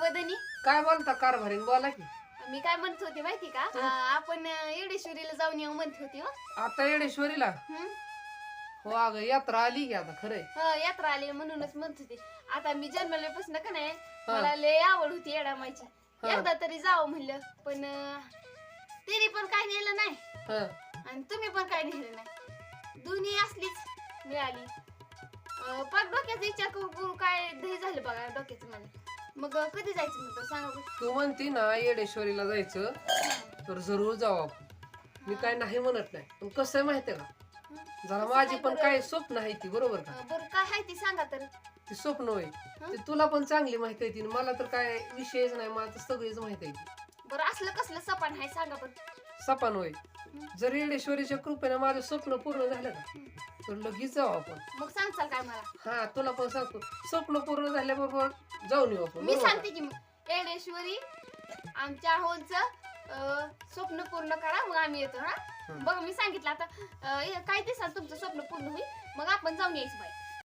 वदनी? काय बोलता कारभारीन बोला की. मी काय म्हणत होते माहिती का. अं, आपण अं, येडेश्वरीला जाऊन येऊ म्हणत होती हो. आता येडेश्वरीला? हं? हो अगं यात्रा आली की आता खरंय. हो, यात्रा आली म्हणूनच म्हणत होते. आता मी जन्मल्यापासून का नाही. मला लय आवड होती येडामायची. एकदा तरी जावं म्हणलं पण अं, तिने पण काय नेलं नाही. हा. आणि तुम्ही पण काय नेलं नाही. दोन्ही असलीच मिळाली. अं, पाक डोक्याचा विचार करू करू काय दही झालं बघा डोक्याचं मला. मग कधी जायचं म्हणतो? सांगा. तू म्हणती ना येडेश्वरीला जायचं. तर जरूर जाऊ आपण. मी काय नाही म्हणत नाही. पण कसं आहे माहितीये का? जरा माझी पण? काय स्वप्न आहे ती बरोबर का? बरं काय आहे ती सांगा तर. ती स्वप्न होय? ते तुला पण चांगली माहिती आहे ती. मला तर काय विषयच नाही. मला तर सगळीच माहिती आहे ती. बरं असलं कसलं सपान आहे सांगा बरं. सपान होय. जर येडेश्वरीच्या कृपेने माझं स्वप्न पूर्ण झालं का तर लगेच जाऊ आपण. मग सांगचाल काय मला? हा तुला पण सांगतो. स्वप्न पूर्ण झाल्याबरोबर जाऊन येऊ आपण मी बरोबर? सांगते की मग. येडेश्वरी आमच्या होलचं स्वप्न पूर्ण करा मग आम्ही येतो हा? हं. बघ मी सांगितलं आता अं, हे काय दिसाल तुमचं स्वप्न पूर्ण होईल मग आपण जाऊन यायचं बाई.